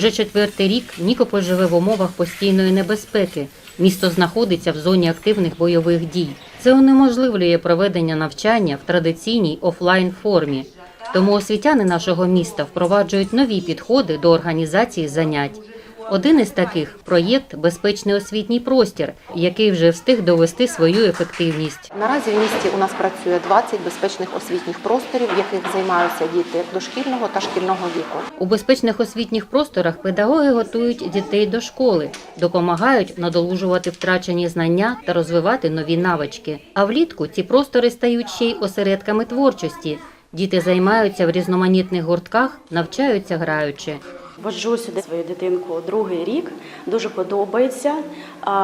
Уже четвертий рік Нікополь живе в умовах постійної небезпеки. Місто знаходиться в зоні активних бойових дій. Це унеможливлює проведення навчання в традиційній офлайн формі. Тому освітяни нашого міста впроваджують нові підходи до організації занять. Один із таких проєкт Безпечний освітній простір, який вже встиг довести свою ефективність. Наразі в місті у нас працює 20 безпечних освітніх просторів, в яких займаються діти дошкільного та шкільного віку. У безпечних освітніх просторах педагоги готують дітей до школи, допомагають надолужувати втрачені знання та розвивати нові навички. А влітку ці простори стають ще й осередками творчості. Діти займаються в різноманітних гуртках, навчаються граючи. Вожу сюди свою дитинку другий рік. Дуже подобається.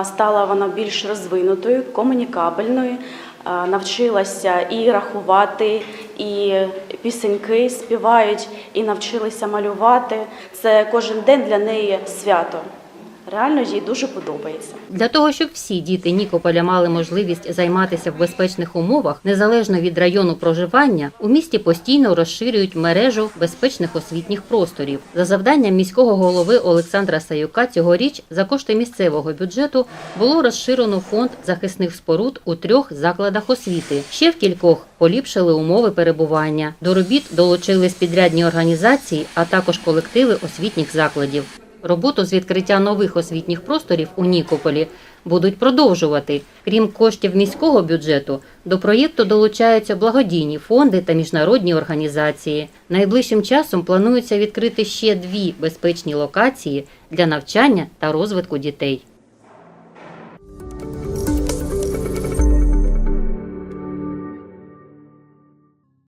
Стала вона більш розвинутою, комунікабельною. Навчилася і рахувати, і пісеньки співають, і навчилися малювати. Це кожен день для неї свято. Реально їй дуже подобається. Для того, щоб всі діти Нікополя мали можливість займатися в безпечних умовах, незалежно від району проживання, у місті постійно розширюють мережу безпечних освітніх просторів. За завданням міського голови Олександра Саюка цьогоріч за кошти місцевого бюджету було розширено фонд захисних споруд у трьох закладах освіти. Ще в кількох поліпшили умови перебування. До робіт долучились підрядні організації, а також колективи освітніх закладів. Роботу з відкриття нових освітніх просторів у Нікополі будуть продовжувати. Крім коштів міського бюджету, до проєкту долучаються благодійні фонди та міжнародні організації. Найближчим часом планується відкрити ще дві безпечні локації для навчання та розвитку дітей.